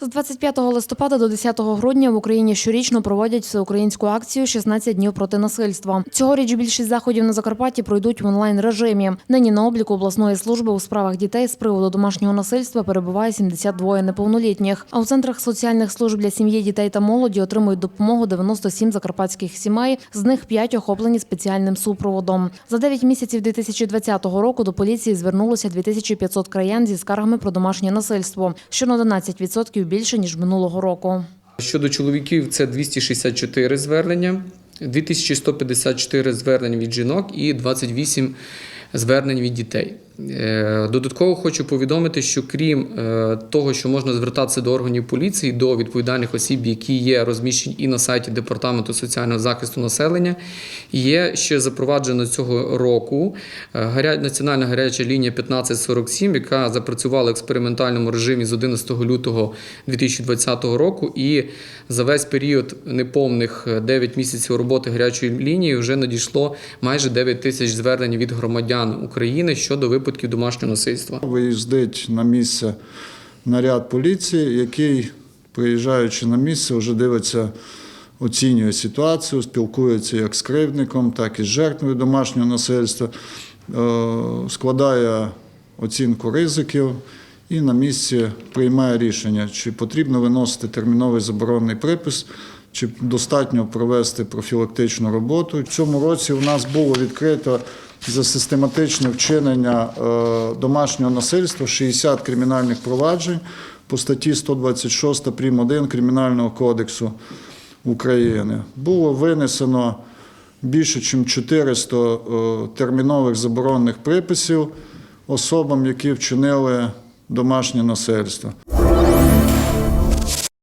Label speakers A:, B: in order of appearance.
A: З 25 листопада до 10 грудня в Україні щорічно проводять всеукраїнську акцію «16 днів проти насильства. Цьогоріч більшість заходів на Закарпатті пройдуть в онлайн режимі. Нині на обліку обласної служби у справах дітей з приводу домашнього насильства перебуває 72 неповнолітніх. А у центрах соціальних служб для сім'ї, дітей та молоді отримують допомогу 97 закарпатських сімей. З них 5 охоплені спеціальним супроводом. За 9 місяців 2020 року до поліції звернулося 2500 краян зі скаргами про домашнє насильство, що на 11% більше ніж минулого року.
B: Щодо чоловіків, це 264 звернення, 2154 звернень від жінок і 28 звернень від дітей. Е, Додатково хочу повідомити, що крім е, того, що можна звертатися до органів поліції, до відповідальних осіб, які є розміщені і на сайті Департаменту соціального захисту населення, є ще запроваджена цього року е, національна гаряча лінія 1547, яка запрацювала в експериментальному режимі з 11 лютого 2020 року. І за весь період неповних е, 9 місяців роботи гарячої лінії вже надійшло майже 9 тисяч звернень від громадян України щодо випадків домашнього насильства.
C: Виїздить на місце наряд поліції, який, приїжджаючи на місце, вже дивиться, оцінює ситуацію, спілкується як з кривдником, так і з жертвою домашнього насильства, е, складає оцінку ризиків і на місці приймає рішення, чи потрібно виносити терміновий заборонний припис. Чи достатньо провести профілактичну роботу? В цьому році у нас було відкрито за систематичне вчинення е, домашнього насильства 60 кримінальних проваджень по статті 126 прим. 1 Кримінального кодексу України. Було винесено більше, ніж 400 е, термінових заборонених приписів особам, які вчинили домашнє насильство.